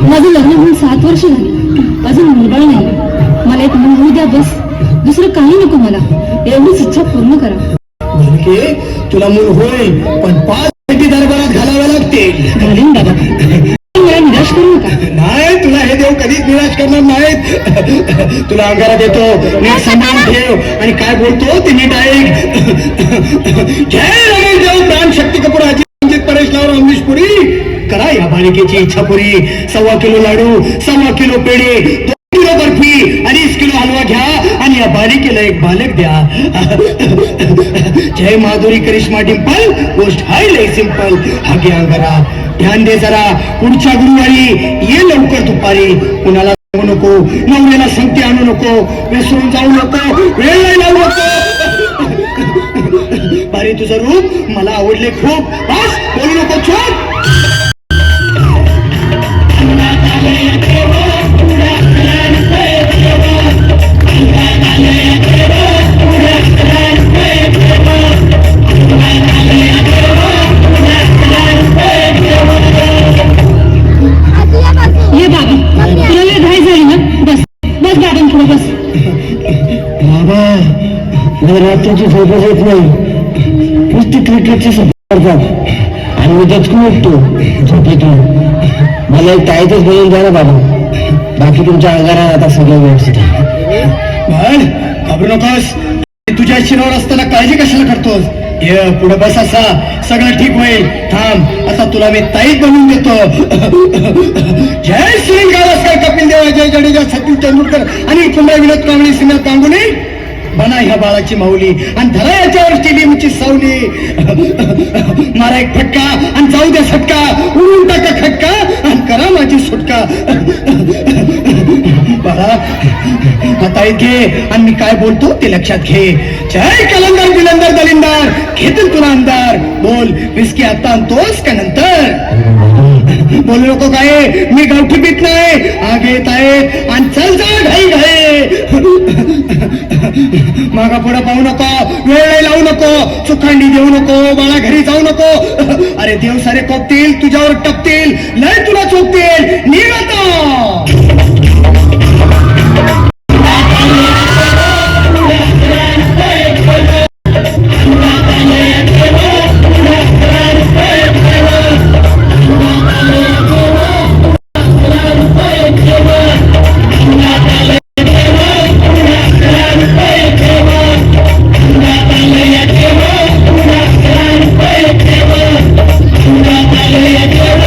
माझं लग्न होऊन सात वर्ष झाली. अजून मुलबाळ नाही. मला एक मूल होऊ द्या बस. दुसरं काही नको मला. एवढीच इच्छा पूर्ण करा. तुला मूल होईल पण पाच पेटी दरबारात घालाव्या लागतील घालीन बाबा. मला निराश करू नका. नाही तुला हे देव कधीच निराश करणार नाहीत. तुला अंगारा देतो नीट सांभाळून ठेव. आणि काय बोलतो ते नीट ऐक. जय रमेश. करा या इच्छा पुरी सव्वा किलो लाडू सव्वा किलो पेढे दोन किलो बर्फी अडीच किलो हलवा घ्या आणि या बालिकेला एक बालक द्या. जय माधुरी करिश्मा डिंपल गोष्ट हाय लय सिंपल. घ्या जरा ध्यान दे जरा पुढच्या गुरुवारी ये लवकर दुपारी. कुणाला सांगू नको नवऱ्याला संगती आणू नको विसरून जाऊ नको वेळ लावू नको. बारी तुझं रूप मला आवडले खूप. बस बोलू नको बाबा मला रात्रीची झोपच येत नाही. नुसती क्रिकेटची सभा करतात. आणि मी दचकून उठतो झोपेतून. मला एक ताईतच बनवून द्या ना बाबा. बाकी तुमच्या अंगारा आता सगळं व्यवस्थित आहे. घाबरू नकोस. तुझ्या शिरावर असताना काळजी कशाला करतोस? ये पुढे बस असा. सगळं ठीक होईल. थांब. असा तुला मी ताईत बनवून देतो. जय श्री गावस्कर कपिल देवा जय जडेजा सचिन तेंडुलकर आणि कुंभा विनोद कांबळे सिन्हा कांगुणे बना ह्या बाळाची माऊली आणि धरा याच्यावर टीव्हीची सावली. मारा एक फटका आणि जाऊ द्या सटका. उडून टाका खटका आणि करा माझी सुटका. बाळा. आता घे. आणि मी काय बोलतो ते लक्षात घे. जय कलंदर बिलंदर दलिंदर. घेतील तुला अंधार बोल विस्की आता आणतोस का नंतर? बोलू नको काय? मी गावठी बीत नाही. आग येत आहे. आणि चल जा घाई घाई. मागा पुढे पाहू नको. वेळ नाही लावू नको. चुखांडी देऊ नको. बाळा घरी जाऊ नको. अरे देव सारे कोपतील. तुझ्यावर टपतील. लय तुला चोपतील. que